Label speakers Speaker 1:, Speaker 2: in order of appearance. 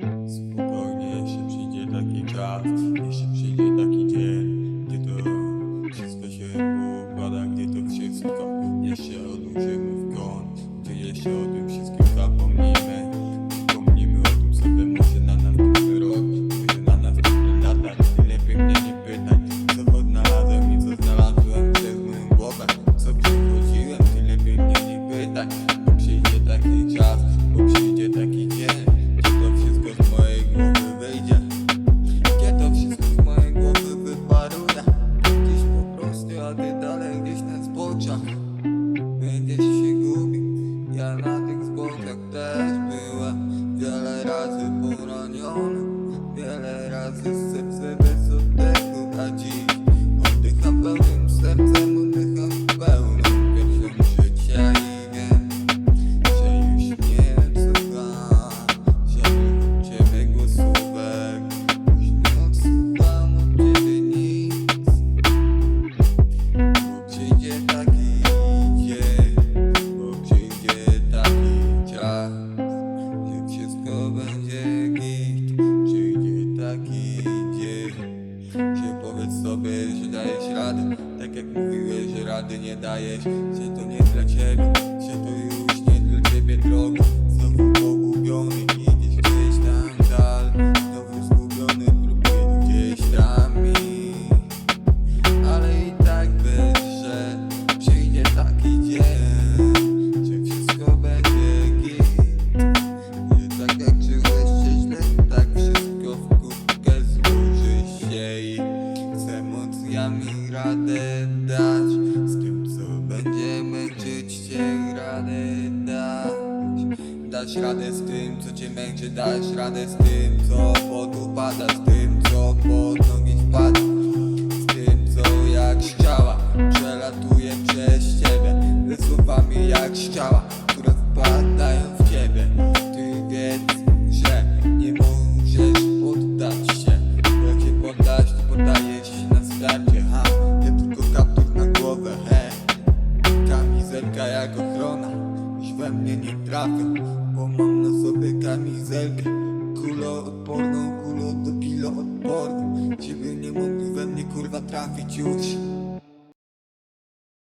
Speaker 1: Spokojnie, jeszcze przyjdzie taki czas, jeszcze przyjdzie taki dzień, gdy to wszystko się poukłada, gdy to wszystko jeszcze odłożymy w kąt, gdy jeszcze o razy poraniony, wiele razy powiedz sobie, że dajesz radę Tak jak mówiłeś, że rady nie dajesz Że to nie emocjami radę dać. Z tym co będzie męczyć cię radę dać. Dasz radę z tym co cię męczy, dasz radę z tym co podupada Z tym co pod nogi wpada Z tym co jak ściała przelatuje przez ciebie. Ze słowami jak ściała, które wpadają w ciebie Kamizelka jak ochrona Już we mnie nie trafią Bo mam na sobie kamizelkę Kuloodporną, kulodopilo odporną Ciebie nie mogli we mnie kurwa trafić już